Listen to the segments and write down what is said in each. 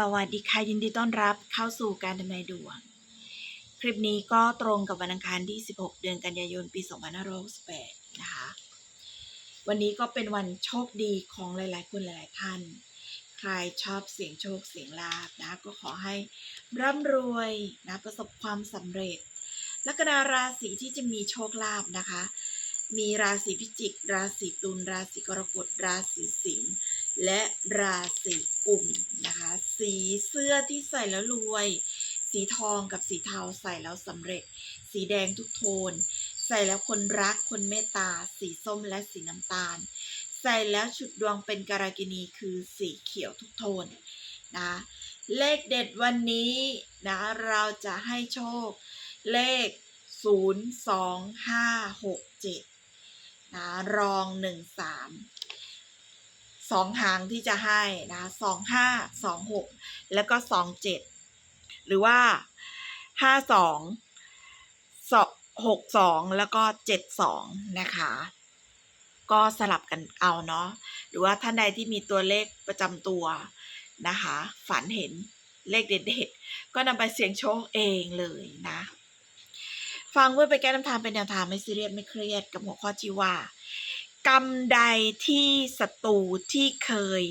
สวัสดีค่ะยินดีต้อนรับเข้าสู่การทำนายดวง คลิปนี้ก็ตรงกับวันอังคารที่ 16 เดือนกันยายนปี 2568 นะคะ วันนี้ก็เป็นวันโชคดีของหลาย ๆ คนหลาย ๆ ท่าน ใครชอบเสียงโชคเสียงลาบนะ ก็ขอให้ร่ำรวยนะประสบความสำเร็จ ลัคนาราศีที่จะมีโชคลาภนะคะ มีราศีพิจิก ราศีตุลราศีกรกฎราศีสิงห์ และราศีกุมนะคะ สีเสื้อที่ใส่แล้วรวย สีทองกับสีเทาใส่แล้วสำเร็จ สีแดงทุกโทน ใส่แล้วคนรักคนเมตตา สีส้มและสีน้ำตาล ใส่แล้วชุดดวงเป็นการากินีคือสีเขียวทุกโทนนะเลขเด็ดวันนี้นะเราจะให้โชค เลข 0 2 5 6 7นะรอง 1 3 สองหางที่จะให้นะสองห้าสองหกแล้วก็สองเจ็ดหรือว่าห้าสองสหกสองแล้วก็เจ็ดสองนะคะ ก็สลับกันเอาเนาะหรือว่าท่านใดที่มีตัวเลขประจำตัวนะคะ ฝันเห็นเลขเด็ดๆก็นำไปเสี่ยงโชคเองเลยนะ ฟังเพื่อไปแก้น้ำทางเป็นแนวทางไม่ซีเรียสไม่เครียดกับหัวข้อที่ว่า กรรมใดที่ศัตรูที่เคย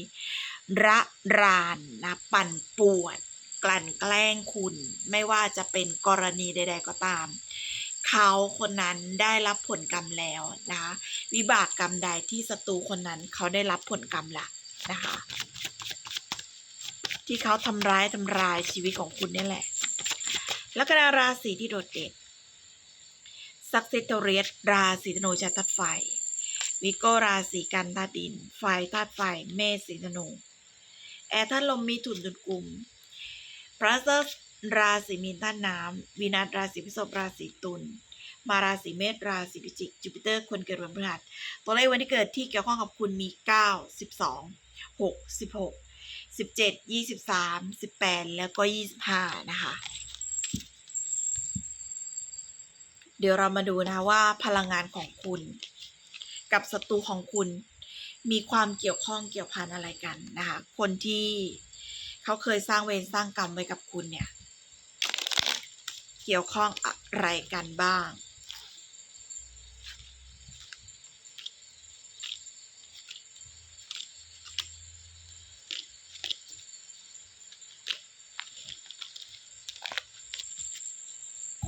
ระรานนะปั่นป่วนกลั่นแกล้งคุณ ไม่ว่าจะเป็นกรณีใด ๆ ก็ตาม เขาคนนั้นได้รับผลกรรมแล้วนะคะวิบากกรรมใดที่ศัตรูคนนั้นเขาได้รับผลกรรมละนะคะที่เขาทำร้ายทำลายชีวิตของคุณนี่แหละ แล้วก็ราศีที่โดดเด่นซักเซตเรียสราศีธนูชาตัดไฟ วิโกราศีกันธาตุดินไฟธาตุไฟ เมษสีธนู แอร์ธาตุลมมีถุนตุนกลุ่มพระเซสราศีมีนธาตุน้ำวีนัสราศีพฤษภราศีตุลมาราศีเมษราศีพิจิกจูปิเตอร์คนเกิดวันพฤหัสตัวเลขวันที่เกิดที่เกี่ยวข้องกับคุณมี 9 12 6 16 17 23 18 แล้วก็ 25 นะคะ เดี๋ยวเรามาดูนะว่าพลังงานของคุณ กับศัตรูของคุณ มีความเกี่ยวข้องเกี่ยวพันอะไรกันนะคะ คนที่เขาเคยสร้างเวรสร้างกรรมไว้กับคุณเนี่ย เกี่ยวข้องอะไรกันบ้าง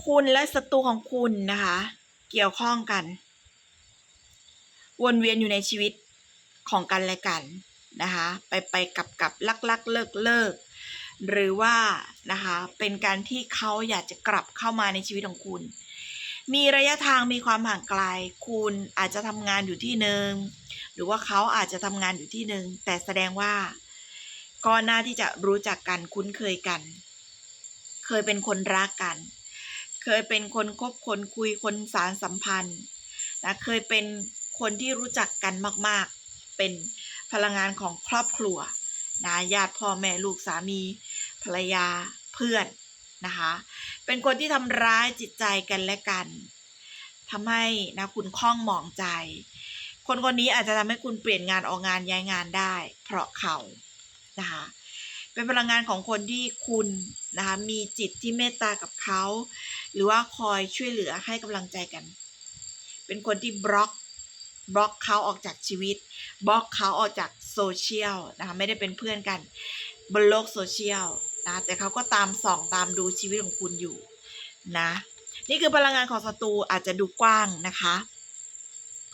คุณและศัตรูของคุณนะคะ เกี่ยวข้องกัน วนเวียนอยู่ในชีวิตของกันและกันนะคะ ไปไปกับกับลักลักเลิกเลิกหรือว่านะคะเป็นการที่เขาอยากจะกลับเข้ามาในชีวิตของคุณ มีระยะทางมีความห่างไกล คุณอาจจะทำงานอยู่ที่หนึ่งหรือว่าเขาอาจจะทำงานอยู่ที่หนึ่งแต่แสดงว่าก่อนหน้าที่จะรู้จักกันคุ้นเคยกัน เคยเป็นคนรักกัน เคยเป็นคนคบคนคุยคนสารสัมพันธ์นะเคยเป็น คนที่รู้จักกันมากๆ เป็นพลังงานของครอบครัวนะญาติพ่อแม่ลูกสามี ภรรยาเพื่อนนะคะ เป็นคนที่ทำร้ายจิตใจกันและกันทำให้นะคุณคล้องหมองใจ คนคนนี้อาจจะทำให้คุณเปลี่ยนงานออกงานย้ายงานได้ เพราะเขานะคะเป็นพลังงานของคนที่คุณนะคะมีจิตที่เมตตากับเขา หรือว่าคอยช่วยเหลือให้กำลังใจกัน เป็นคนที่บล็อก บล็อกเขาออกจากชีวิตบล็อกเขาออกจากโซเชียลนะคะไม่ได้เป็นเพื่อนกัน บนโลกโซเชียลนะแต่เขาก็ตามส่องตามดูชีวิตของคุณอยู่นะนี่คือพลังงานของศัตรูอาจจะดูกว้างนะคะ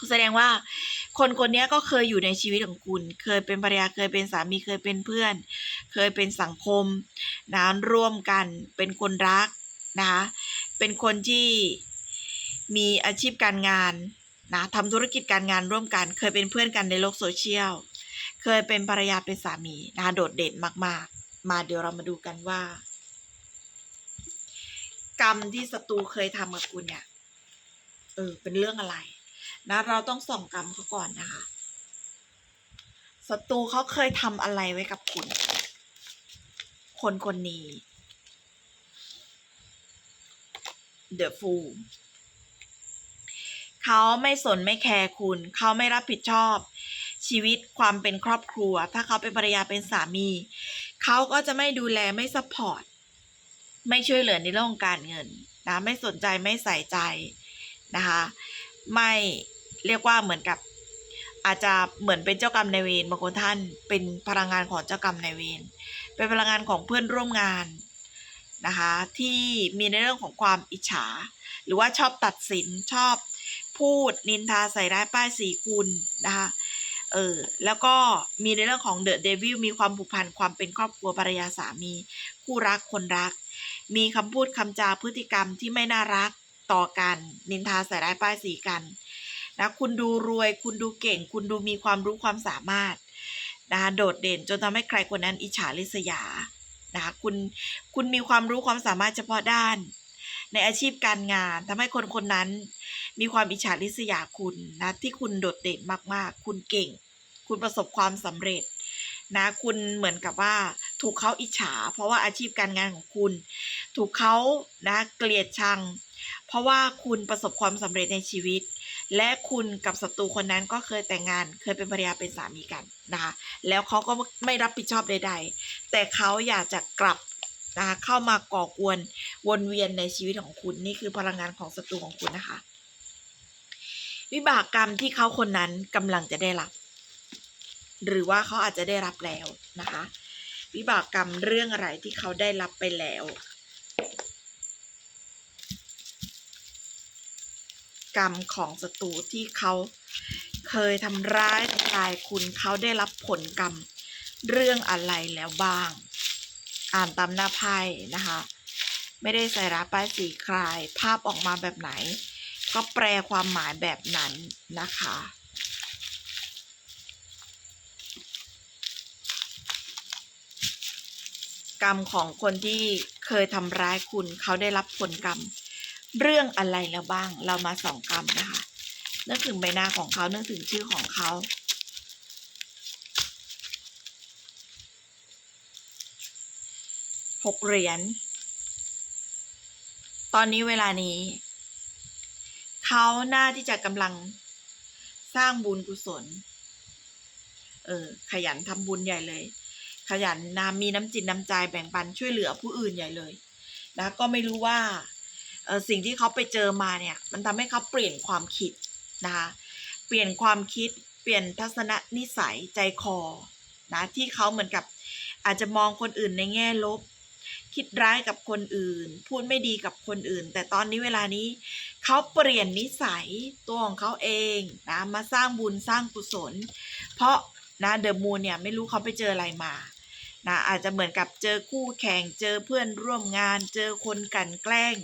แสดงว่าคนคนนี้ก็เคยอยู่ในชีวิตของคุณ เคยเป็นภรรยา เคยเป็นสามี เคยเป็นเพื่อน เคยเป็นสังคมนะร่วมกัน เป็นคนรักนะคะเป็นคนที่มีอาชีพการงาน นะทำธุรกิจการงานร่วมกัน เคยเป็นเพื่อนกันในโลกโซเชียล เคยเป็นภรรยาเป็นสามีนะโดดเด่นมากๆ มาเดี๋ยวเรามาดูกันว่า กรรมที่ศัตรูเคยทำกับคุณเนี่ยเออเป็นเรื่องอะไร นะ เราต้องส่องกรรมเขาก่อนนะคะศัตรูเขาเคยทำอะไรไว้กับคุณ คนคนนี้ The Fool เขาไม่สนไม่แคร์คุณ เขาไม่รับผิดชอบ ชีวิตความเป็นครอบครัว ถ้าเขาเป็นภรรยาเป็นสามี เขาก็จะไม่ดูแลไม่สปอร์ตไม่ช่วยเหลือในเรื่องของการเงินนะไม่สนใจไม่ใส่ใจนะคะไม่เรียกว่าเหมือนกับอาจจะเหมือนเป็นเจ้ากรรมนายเวรบางคนท่านเป็นพลังงานของเจ้ากรรมนายเวรเป็นพลังงานของเพื่อนร่วมงานนะคะที่มีในเรื่องของความอิจฉา หรือว่าชอบตัดสินชอบ พูดนินทาใส่ร้ายป้ายสีคุณนะคะเออแล้วก็มีในเรื่องของเดอะเดวิลมีความผูกพันความเป็นครอบครัวภรรยาสามี คู่รักคนรัก มีคำพูดคำจาพฤติกรรมที่ไม่น่ารักต่อกัน นินทาใส่ร้ายป้ายสีกันนะคุณดูรวย คุณดูเก่ง คุณดูมีความรู้ความสามารถนะคะโดดเด่นจนทำให้ใครคนนั้นอิจฉาริษยานะคะคุณคุณมีความรู้ความสามารถเฉพาะด้าน ในอาชีพการงานทำให้คนคนนั้น มีความอิจฉาริษยาคุณนะที่คุณโดดเด่นมากๆ คุณเก่ง คุณประสบความสำเร็จนะคุณเหมือนกับว่าถูกเขาอิจฉา เพราะว่าอาชีพการงานของคุณ ถูกเขานะเกลียดชัง เพราะว่าคุณประสบความสำเร็จในชีวิต และคุณกับศัตรูคนนั้นก็เคยแต่งงาน เคยเป็นภรรยาเป็นสามีกันนะคะแล้วเขาก็ไม่รับผิดชอบใด ๆ แต่เขาอยากจะกลับนะคะเข้ามาก่อกวนวนเวียนในชีวิตของคุณนี่คือพลังงานของศัตรูของคุณนะคะ วิบากกรรมที่เขาคนนั้นกำลังจะได้รับ หรือว่าเขาอาจจะได้รับแล้วนะคะ วิบากกรรมเรื่องอะไรที่เขาได้รับไปแล้ว กรรมของศัตรูที่เขาเคยทำร้ายทำลายคุณเขาได้รับผลกรรมเรื่องอะไรแล้วบ้าง อ่านตามหน้าไพ่นะคะ ไม่ได้ใส่ร้ายป้ายสีคลายภาพออกมาแบบไหน ก็แปลความหมายแบบนั้นนะคะ กรรมของคนที่เคยทำร้ายคุณเขาได้รับผลกรรม เรื่องอะไรแล้วบ้าง เรามาสองกรรมนะคะนึกถึงใบหน้าของเขานึกถึงชื่อของเขาหกเหรียญ ตอนนี้เวลานี้ เขาหน้าที่จะกำลังสร้างบุญกุศล เออ ขยันทำบุญใหญ่เลย ขยันนะมีน้ำจิตน้ำใจแบ่งปันช่วยเหลือผู้อื่นใหญ่เลยนะก็ไม่รู้ว่าสิ่งที่เขาไปเจอมาเนี่ย มันทำให้เขาเปลี่ยนความคิดนะคะเปลี่ยนความคิด เปลี่ยนทัศนนิสัยใจคอนะที่เขาเหมือนกับอาจจะมองคนอื่นในแง่ลบ คิดร้ายกับคนอื่น พูดไม่ดีกับคนอื่น แต่ตอนนี้เวลานี้เขาเปลี่ยนนิสัยตัวของเขาเองนะมาสร้างบุญสร้างกุศล เพราะนะเดอะมูนเนี่ยไม่รู้เขาไปเจออะไรมานะอาจจะเหมือนกับเจอคู่แข่งเจอเพื่อนร่วมงาน เจอคนกันแกล้ง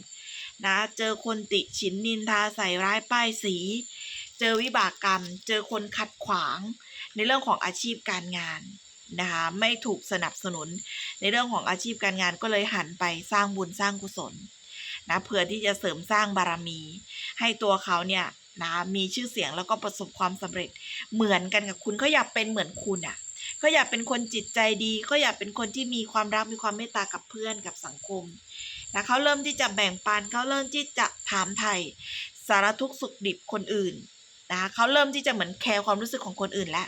นะเจอคนติฉินนินทาใส่ร้ายป้ายสี เจอวิบากกรรม เจอคนขัดขวาง ในเรื่องของอาชีพการงาน นะคะไม่ถูกสนับสนุน ในเรื่องของอาชีพการงานก็เลยหันไปสร้างบุญสร้างกุศลนะเพื่อที่จะเสริมสร้างบารมี ให้ตัวเขาเนี่ยนะมีชื่อเสียงแล้วก็ประสบความสำเร็จเหมือนกันกับคุณเขาอยากเป็นเหมือนคุณอะเขาอยากเป็นคนจิตใจดีเขาอยากเป็นคนที่มีความรักมีความเมตตากับเพื่อนกับสังคมนะเขาเริ่มที่จะแบ่งปันเขาเริ่มที่จะถามไถ่สารทุกข์สุขดิบคนอื่นนะเขาเริ่มที่จะเหมือนแคร์ความรู้สึกของคนอื่นแล้ว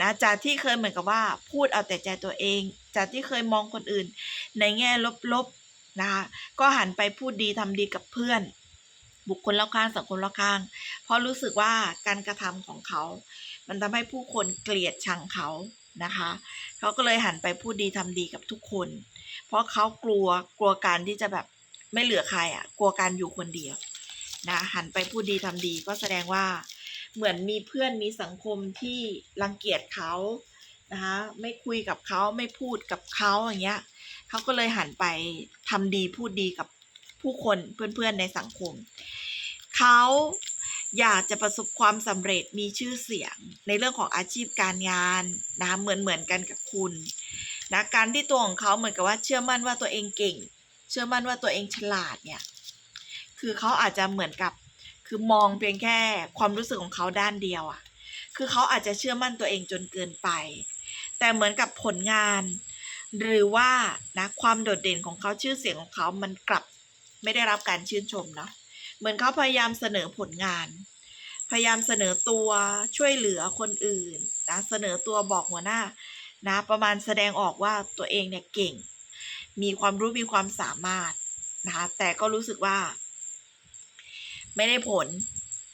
นะจากที่เคยเหมือนกับว่าพูดเอาแต่ใจตัวเอง จากที่เคยมองคนอื่น ในแง่ลบๆนะคะก็หันไปพูดดีทำดีกับเพื่อน บุคคลรอบข้างสังคมรอบข้าง เพราะรู้สึกว่าการกระทำของเขา มันทำให้ผู้คนเกลียดชังเขานะคะเขาก็เลยหันไปพูดดีทำดีกับทุกคน เพราะเขากลัวกลัวการที่จะแบบไม่เหลือใครอะ กลัวการอยู่คนเดียวนะหันไปพูดดีทำดีก็แสดงว่า เหมือนมีเพื่อนมีสังคมที่รังเกียจเขานะคะไม่คุยกับเขาไม่พูดกับเขาอย่างเงี้ยเขาก็เลยหันไปทำดีพูดดีกับผู้คนเพื่อนๆในสังคม เขาอยากจะประสบความสำเร็จมีชื่อเสียงในเรื่องของอาชีพการงานนะเหมือนเหมือนกันกับคุณนะการที่ตัวของเขาเหมือนกับว่าเชื่อมั่นว่าตัวเองเก่ง เชื่อมั่นว่าตัวเองฉลาดเนี่ยคือเขาอาจจะเหมือนกับ คือมองเพียงแค่ความรู้สึกของเขาด้านเดียวอะ่ะ คือเขาอาจจะเชื่อมั่นตัวเองจนเกินไป แต่เหมือนกับผลงาน หรือว่านะความโดดเด่นของเขาชื่อเสียงของเขามันกลับไม่ได้รับการชื่นชมเนาะ เหมือนเขาพยายามเสนอผลงาน พยายามเสนอตัวช่วยเหลือคนอื่นนะเสนอตัวบอกหัวหน้านะประมาณแสดงออกว่าตัวเองเนี่ยเก่ง มีความรู้มีความสามารถนะคะแต่ก็รู้สึกว่า ไม่ได้ผล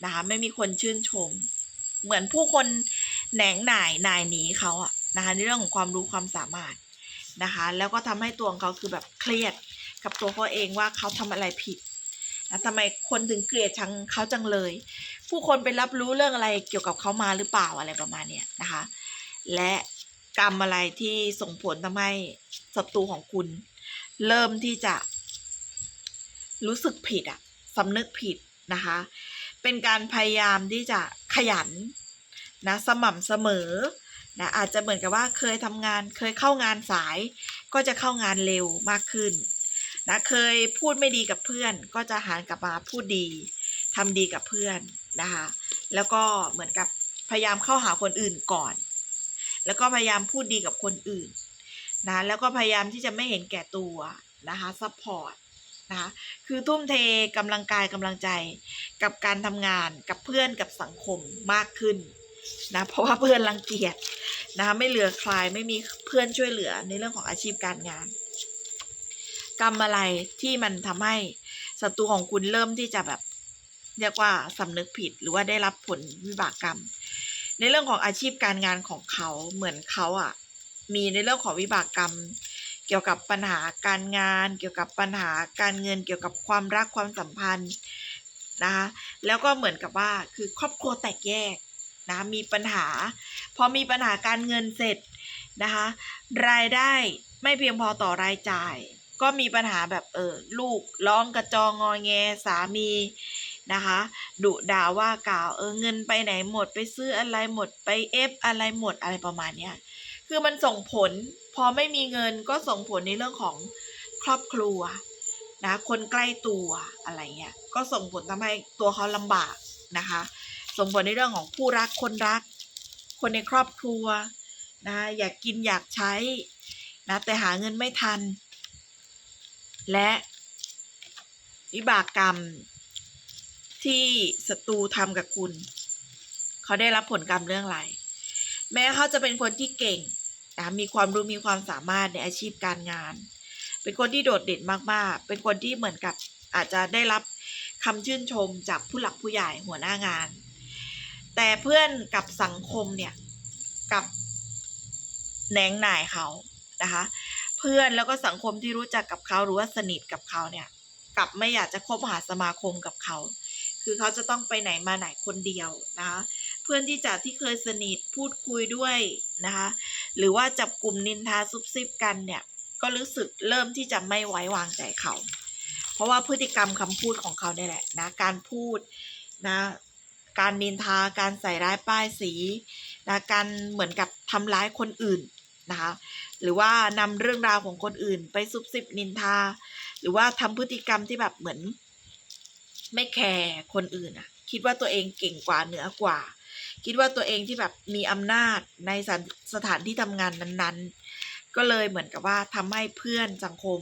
นะคะไม่มีคนชื่นชม เหมือนผู้คนแหนงหน่ายหน่ายหนีเขาอะนะคะในเรื่องของความรู้ความสามารถนะคะ แล้วก็ทำให้ตัวของเขาคือแบบเครียดกับตัวเขาเองว่าเขาทำอะไรผิดนะทำไมคนถึงเกลียดชังเขาจังเลย ผู้คนไปรับรู้เรื่องอะไรเกี่ยวกับเขามาหรือเปล่าอะไรประมาณเนี้ยนะคะ และกรรมอะไรที่ส่งผลทำให้ศัตรูของคุณ เริ่มที่จะรู้สึกผิดอะสำนึกผิด นะคะ เป็นการพยายามที่จะขยันนะสม่ำเสมอนะอาจจะเหมือนกับว่าเคยทำงานเคยเข้างานสาย ก็จะเข้างานเร็วมากขึ้นนะเคยพูดไม่ดีกับเพื่อน ก็จะหันกลับมาพูดดีทำดีกับเพื่อนนะคะแล้วก็เหมือนกับพยายามเข้าหาคนอื่นก่อน แล้วก็พยายามพูดดีกับคนอื่นนะแล้วก็พยายามที่จะไม่เห็นแก่ตัวนะคะซัพพอร์ต นะคะคือทุ่มเทกำลังกายกำลังใจกับการทำงานกับเพื่อนกับสังคมมากขึ้นนะเพราะว่าเพื่อนรังเกียจนะคะไม่เหลือใครไม่มีเพื่อนช่วยเหลือในเรื่องของอาชีพการงาน กรรมอะไรที่มันทำให้ศัตรูของคุณเริ่มที่จะแบบเรียกว่าสำนึกผิดหรือว่าได้รับผลวิบากกรรม ในเรื่องของอาชีพการงานของเขาเหมือนเขาอะมีในเรื่องของวิบากกรรม เกี่ยวกับปัญหาการงาน เกี่ยวกับปัญหาการเงิน เกี่ยวกับความรักความสัมพันธ์นะคะแล้วก็เหมือนกับว่าคือครอบครัวแตกแยกนะมีปัญหา พอมีปัญหาการเงินเสร็จนะคะรายได้ไม่เพียงพอต่อรายจ่าย ก็มีปัญหาแบบเออลูกร้องกระจองงอแงสามีนะคะดุด่าว่ากล่าวเออเงินไปไหนหมดไปซื้ออะไรหมดไปเอฟอะไรหมดอะไรประมาณเนี้ยคือมันส่งผล พอไม่มีเงินก็ส่งผลในเรื่องของครอบครัวนะคนใกล้ตัวอะไรเงี้ยก็ส่งผลทำให้ตัวเขาลำบากนะคะ ส่งผลในเรื่องของคู่รักคนรัก คนในครอบครัวนะอยากกินอยากใช้นะแต่หาเงินไม่ทัน และวิบากกรรมที่ศัตรูทำกับคุณ เขาได้รับผลกรรมเรื่องอะไร แม้เขาจะเป็นคนที่เก่ง นะมีความรู้มีความสามารถในอาชีพการงาน เป็นคนที่โดดเด่นมากๆ เป็นคนที่เหมือนกับอาจจะได้รับคำชื่นชมจากผู้หลักผู้ใหญ่หัวหน้างาน แต่เพื่อนกับสังคมเนี่ยกับแหนงหน่ายเขานะคะ เพื่อนแล้วก็สังคมที่รู้จักกับเขาหรือว่าสนิทกับเขาเนี่ยกลับไม่อยากจะคบหาสมาคมกับเขา คือเขาจะต้องไปไหนมาไหนคนเดียวนะคะ เพื่อนที่จากที่เคยสนิทพูดคุยด้วยนะคะ หรือว่าจับกลุ่มนินทาซุบซิบกันเนี่ย ก็รู้สึกเริ่มที่จะไม่ไว้วางใจเขา เพราะว่าพฤติกรรมคำพูดของเขาเนี่ยแหละนะการพูดนะการนินทาการใส่ร้ายป้ายสีนะการเหมือนกับทำร้ายคนอื่นนะคะหรือว่านำเรื่องราวของคนอื่น ไปซุบซิบนินทา หรือว่าทำพฤติกรรมที่แบบเหมือน ไม่แคร์คนอื่นอะคิดว่าตัวเองเก่งกว่าเหนือกว่า คิดว่าตัวเองที่แบบมีอำนาจในสถานสถานที่ทำงานนั้นๆ ก็เลยเหมือนกับว่าทำให้เพื่อนสังคม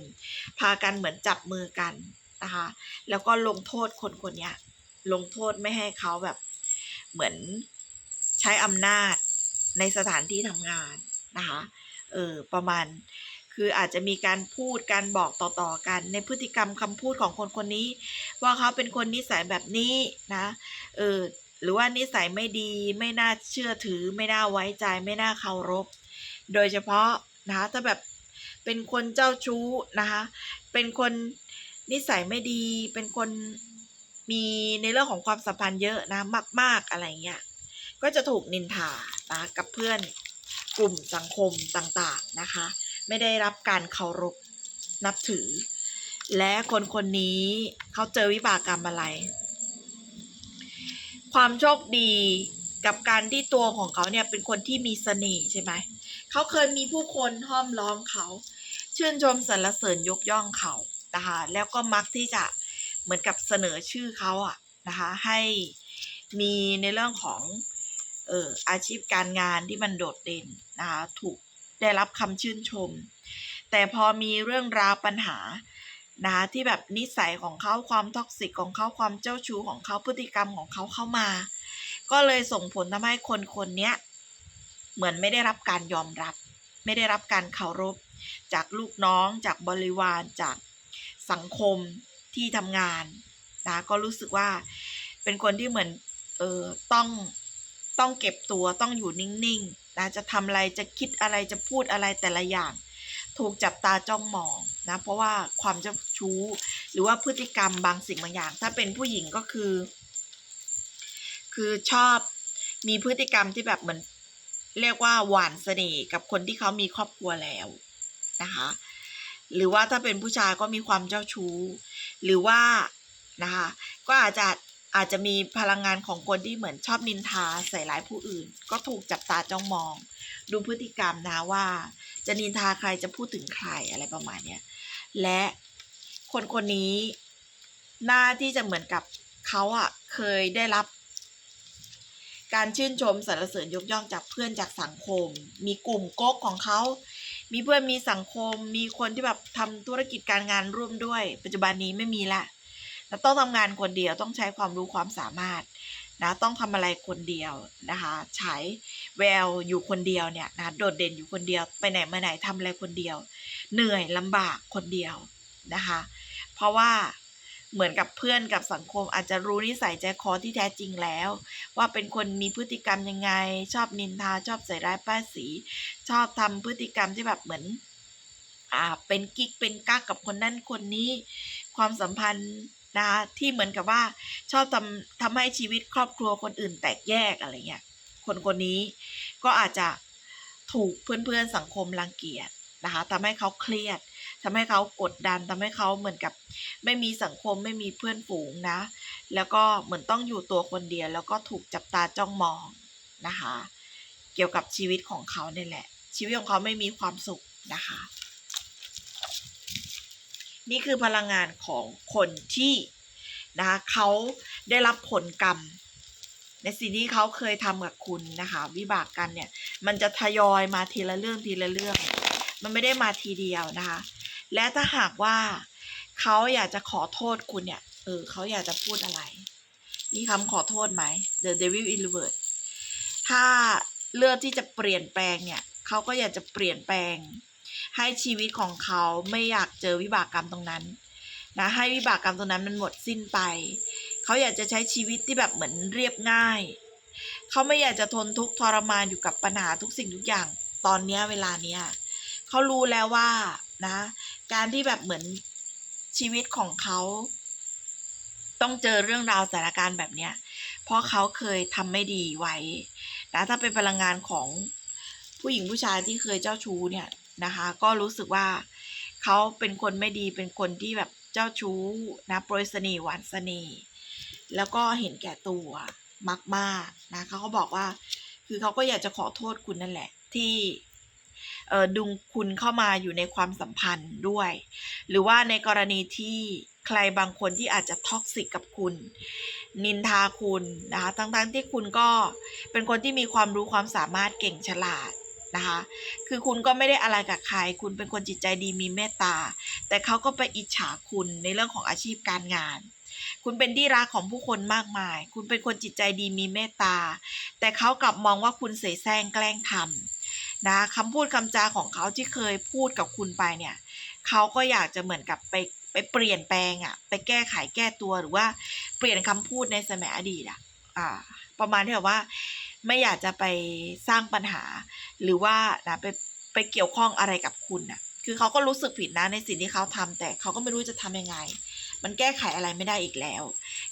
พากันเหมือนจับมือกันนะคะ แล้วก็ลงโทษคนคนนี้ลงโทษไม่ให้เขาแบบเหมือนใช้อำนาจในสถานที่ทำงานนะคะเออประมาณคืออาจจะมีการพูดการบอกต่อๆกัน ในพฤติกรรมคำพูดของคนคนนี้ ว่าเขาเป็นคนนิสัยแบบนี้นะเออ หรือว่านิสัยไม่ดีไม่น่าเชื่อถือ ไม่น่าไว้ใจไม่น่าเคารพ โดยเฉพาะนะคะถ้าแบบเป็นคนเจ้าชู้นะคะเป็นคนนิสัยไม่ดีเป็นคนมีในเรื่องของความสัมพันธ์เยอะนะมาก ๆอะไรเงี้ยก็จะถูกนินทานะกับเพื่อนกลุ่มสังคมต่างๆนะคะ ไม่ได้รับการเคารพนับถือ และคนคนนี้เขาเจอวิบากกรรมอะไร ความโชคดีกับการที่ตัวของเขาเนี่ยเป็นคนที่มีเสน่ห์ใช่ไหม เขาเคยมีผู้คนห้อมล้อมเขา ชื่นชมสรรเสริญยกย่องเขานะคะแล้วก็มักที่จะเหมือนกับเสนอชื่อเขาอะนะคะให้มีในเรื่องของเอ่ออาชีพการงานที่มันโดดเด่นนะคะถูกได้รับคำชื่นชม แต่พอมีเรื่องราวปัญหา นะคะที่แบบนิสัยของเขาความท็อกซิกของเขาความเจ้าชู้ของเขาพฤติกรรมของเขาเข้ามา ก็เลยส่งผลทำให้คนคนนี้เหมือนไม่ได้รับการยอมรับ ไม่ได้รับการเคารพ จากลูกน้อง จากบริวารจากสังคมที่ทำงานนะก็รู้สึกว่าเป็นคนที่เหมือนเออต้องต้องเก็บตัวต้องอยู่นิ่งๆนะจะทำอะไรจะคิดอะไรจะพูดอะไรแต่ละอย่าง ถูกจับตาจ้องมองนะเพราะว่าความเจ้าชู้ หรือว่าพฤติกรรมบางสิ่งบางอย่าง ถ้าเป็นผู้หญิงก็คือ คือชอบมีพฤติกรรมที่แบบเหมือนเรียกว่าหวานเสน่ห์กับคนที่เขามีครอบครัวแล้วนะคะหรือว่าถ้าเป็นผู้ชายก็มีความเจ้าชู้ หรือว่านะคะก็อาจจะ อาจจะมีพลังงานของคนที่เหมือนชอบนินทาใส่ร้ายผู้อื่น ก็ถูกจับตาจ้องมอง ดูพฤติกรรมนะว่า จะนินทาใครจะพูดถึงใครอะไรประมาณเนี้ยและคนคนนี้หน้าที่จะเหมือนกับเขาอะเคยได้รับ การชื่นชมสรรเสริญยกย่องจากเพื่อนจากสังคม มีกลุ่มก๊กของเขา มีเพื่อนมีสังคม มีคนที่แบบทำธุรกิจการงานร่วมด้วย ปัจจุบันนี้ไม่มีละ แล้วต้องทำงานคนเดียวต้องใช้ความรู้ความสามารถนะต้องทำอะไรคนเดียวนะคะ ใช้แววอยู่คนเดียวเนี่ยนะโดดเด่นอยู่คนเดียวไปไหนมาไหนทำอะไรคนเดียว เหนื่อยลำบากคนเดียวนะคะ เพราะว่าเหมือนกับเพื่อนกับสังคมอาจจะรู้นิสัยใจคอที่แท้จริงแล้ว ว่าเป็นคนมีพฤติกรรมยังไง ชอบนินทาชอบใส่ร้ายป้ายสีชอบทำพฤติกรรมที่แบบเหมือนอ่าเป็นกิ๊กเป็นกักกับคนนั้นคนนี้ ความสัมพันธ์ นะคะที่เหมือนกับว่าชอบทำทำให้ชีวิตครอบครัวคนอื่นแตกแยกอะไรเงี้ยคนคนนี้ก็อาจจะถูกเพื่อนๆสังคมรังเกียจนะคะทำให้เขาเครียดทำให้เขากดดันทำให้เขาเหมือนกับ ไม่มีสังคมไม่มีเพื่อนฝูงนะ แล้วก็เหมือนต้องอยู่ตัวคนเดียว แล้วก็ถูกจับตาจ้องมองนะคะ เกี่ยวกับชีวิตของเขาเนี่ยแหละ ชีวิตของเขาไม่มีความสุขนะคะ นี่คือพลังงานของคนที่นะคะเขาได้รับผลกรรม ในสิ่งที่เขาเคยทำกับคุณนะคะ วิบากกันเนี่ย มันจะทยอยมาทีละเรื่องทีละเรื่อง มันไม่ได้มาทีเดียวนะคะ และถ้าหากว่าเขาอยากจะขอโทษคุณเนี่ย เออเขาอยากจะพูดอะไร มีคำขอโทษไหม The Devil in Reverse ถ้าเลือกที่จะเปลี่ยนแปลงเนี่ยเขาก็อยากจะเปลี่ยนแปลง ให้ชีวิตของเขาไม่อยากเจอวิบากกรรมตรงนั้นนะให้วิบากกรรมตรงนั้นมันหมดสิ้นไป เขาอยากจะใช้ชีวิตที่แบบเหมือนเรียบง่าย เขาไม่อยากจะทนทุกข์ทรมานอยู่กับปัญหาทุกสิ่งทุกอย่าง ตอนเนี้ยเวลาเนี้ยเขารู้แล้วว่านะ การที่แบบเหมือนชีวิตของเขาต้องเจอเรื่องราวสถานการณ์แบบเนี้ย เพราะเขาเคยทำไม่ดีไว้นะถ้าเป็นพลังงานของผู้หญิงผู้ชายที่เคยเจ้าชู้เนี่ย นะคะ ก็รู้สึกว่าเขาเป็นคนไม่ดีเป็นคนที่แบบเจ้าชู้นะโปรยเสน่ห์หวานเสน่ห์แล้วก็เห็นแก่ตัวมากๆนะเขาก็บอกว่าคือเขาก็อยากจะขอโทษคุณนั่นแหละ ที่เดึงคุณเข้ามาอยู่ในความสัมพันธ์ด้วย หรือว่าในกรณีที่ใครบางคนที่อาจจะท็อกซิกกับคุณ นินทาคุณนะคะทั้งๆที่คุณก็เป็นคนที่มีความรู้ความสามารถเก่งฉลาด นะคะ คือคุณก็ไม่ได้อะไรกับใคร คุณเป็นคนจิตใจดีมีเมตตา แต่เขาก็ไปอิจฉาคุณในเรื่องของอาชีพการงาน คุณเป็นที่รักของผู้คนมากมาย คุณเป็นคนจิตใจดีมีเมตตา แต่เขากลับมองว่าคุณเสแสร้งแกล้งทำนะคำพูดคำจาของเขาที่เคยพูดกับคุณไปเนี่ยเขาก็อยากจะเหมือนกับไปไปเปลี่ยนแปลงอะไปแก้ไขแก้ตัวหรือว่าเปลี่ยนคำพูดในสมัยอดีตอะอ่าประมาณที่แบบว่า ไม่อยากจะไปสร้างปัญหา หรือว่านะไปไปเกี่ยวข้องอะไรกับคุณน่ะ คือเขาก็รู้สึกผิดนะในสิ่งที่เขาทำแต่เขาก็ไม่รู้จะทำยังไง มันแก้ไขอะไรไม่ได้อีกแล้ว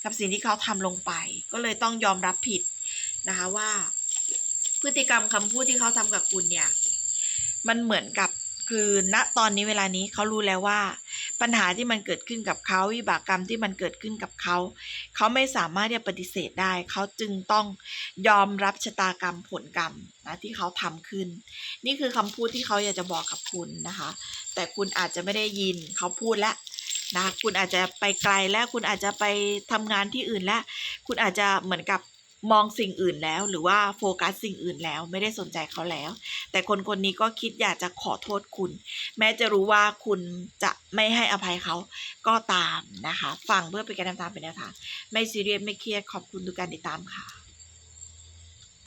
กับสิ่งที่เขาทำลงไป ก็เลยต้องยอมรับผิดนะคะว่า พฤติกรรมคำพูดที่เขาทำกับคุณเนี่ย มันเหมือนกับ คือณตอนนี้เวลานี้เขารู้แล้วว่า ปัญหาที่มันเกิดขึ้นกับเขาวิบากกรรมที่มันเกิดขึ้นกับเขาเขาไม่สามารถที่จะปฏิเสธได้เขาจึงต้องยอมรับชะตากรรมผลกรรมนะที่เขาทำขึ้น นี่คือคำพูดที่เขาอยากจะบอกกับคุณนะคะ แต่คุณอาจจะไม่ได้ยินเขาพูดแล้วนะคุณอาจจะไปไกลแล้วคุณอาจจะไปทำงานที่อื่นแล้ว คุณอาจจะเหมือนกับ มองสิ่งอื่นแล้ว หรือว่าโฟกัสสิ่งอื่นแล้วไม่ได้สนใจเขาแล้ว แต่คนคนนี้ก็คิดอยากจะขอโทษคุณ แม้จะรู้ว่าคุณจะไม่ให้อภัยเขาก็ตามนะคะ ฟังเพื่อเป็นการนำตามเป็นแนวทางไม่ซีเรียสไม่เครียดขอบคุณทุกการติดตามค่ะ